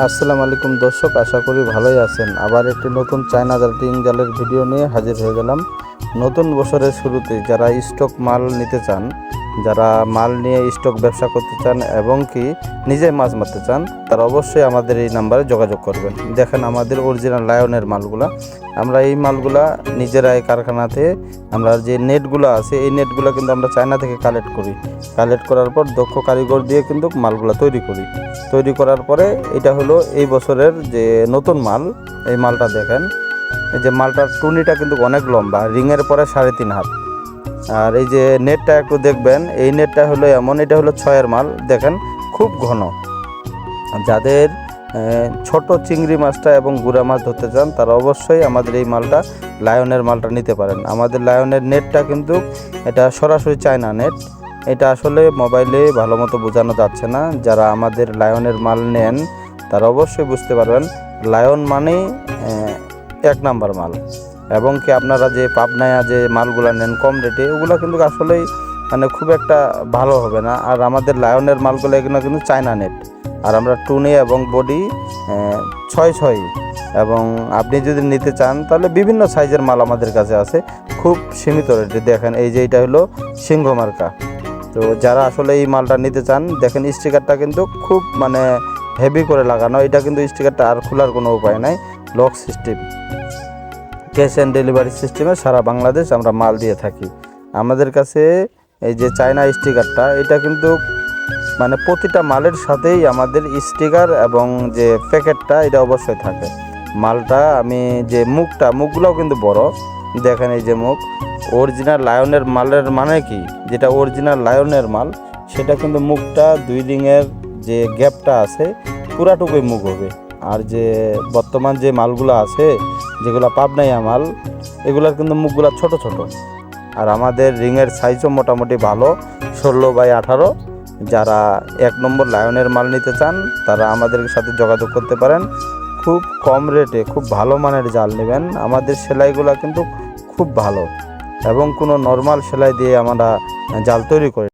আসসালামু আলাইকুম দর্শক, আশা করি ভালোই আছেন। আবার একটি নতুন চায়না টিং জালের ভিডিও নিয়ে হাজির হয়ে গেলাম। নতুন বছরের শুরুতে যারা স্টক মাল নিতে চান যারা মাল নিয়ে স্টক ব্যবসা করতে চান এবং কি নিজে মাছ মারতে চান, তারা অবশ্যই আমাদের এই নাম্বারে যোগাযোগ করবেন। দেখেন আমাদের অরিজিনাল লায়নের মালগুলা। আমরা এই মালগুলা নিজেরাই কারখানাতে আমরা যে নেটগুলো আছে, এই নেটগুলো কিন্তু আমরা চায়না থেকে কালেক্ট করি। কালেক্ট করার পর দক্ষ কারিগর দিয়ে কিন্তু মালগুলা তৈরি করি। তৈরি করার পরে এটা হলো এই বছরের যে নতুন মাল, এই মালটা দেখেন। এই যে মালটার টুনিটা কিন্তু অনেক লম্বা, রিংয়ের পরে সাড়ে তিন হাত। আর এই যে নেটটা একটু দেখবেন, এই নেটটা হলো এমন, এটা হলো ছয়ের মাল, দেখেন খুব ঘন। যাদের ছোট চিংড়ি মাছটা এবং গুড়া মাছ ধরতে চান, তারা অবশ্যই আমাদের এই মালটা, লায়নের মালটা নিতে পারেন। আমাদের লায়নের নেটটা কিন্তু এটা সরাসরি চায়না নেট। এটা আসলে মোবাইলে ভালো মতো বোঝানো যাচ্ছে না। যারা আমাদের লায়নের মাল নেন, তারা অবশ্যই বুঝতে পারবেন। লায়ন মানেই এক নাম্বার মাল। এবং কি আপনারা যে পাবনায়া যে মালগুলো নেন কম রেটে ওগুলো কিন্তু আসলেই মানে খুব একটা ভালো হবে না। আর আমাদের লায়নের মালগুলো এগুলো কিন্তু চায়না নেট আর আমরা টুনে এবং বডি ছয় ছয়। এবং আপনি যদি নিতে চান, তাহলে বিভিন্ন সাইজের মাল আমাদের কাছে আছে। খুব সীমিত রেটে দেখেন, এই যে এটা হলো সিংহ মার্কা। তো যারা আসলে এই মালটা নিতে চান, দেখেন স্টিকারটা কিন্তু খুব মানে হেভি করে লাগানো। এটা কিন্তু স্টিকারটা আর খোলার কোনো উপায় নাই। Lock system cash and delivery সিস্টেমে সারা বাংলাদেশ আমরা মাল দিয়ে থাকি। আমাদের কাছে এই যে চায়না স্টিকারটা, এটা কিন্তু মানে প্রতিটা মালের সাথেই আমাদের স্টিকার এবং যে প্যাকেটটা, এটা অবশ্যই থাকে। মালটা আমি যে মুখটা, মুখগুলোও কিন্তু বড়। দেখেন এই যে মুখ। অরিজিনাল লায়নের মালের মানে কি? যেটা অরিজিনাল লায়নের মাল, সেটা কিন্তু মুখটা দুই রিংয়ের যে গ্যাপটা আছে, পুরাটুকুই মুখ হবে। আর যে বর্তমান যে মালগুলো আছে, যেগুলো পাবনাইয়া মাল, এগুলার কিন্তু মুখগুলো ছোট ছোট। আর আমাদের রিংয়ের সাইজও মোটামুটি ভালো, ষোলো বাই আঠারো। যারা এক নম্বর লায়নের মাল নিতে চান, তারা আমাদের সাথে যোগাযোগ করতে পারেন। খুব কম রেটে খুব ভালো মানের জাল নেবেন। আমাদের সেলাইগুলো কিন্তু খুব ভালো। এবং কোনো নর্মাল সেলাই দিয়ে আমরা জাল তৈরি করি।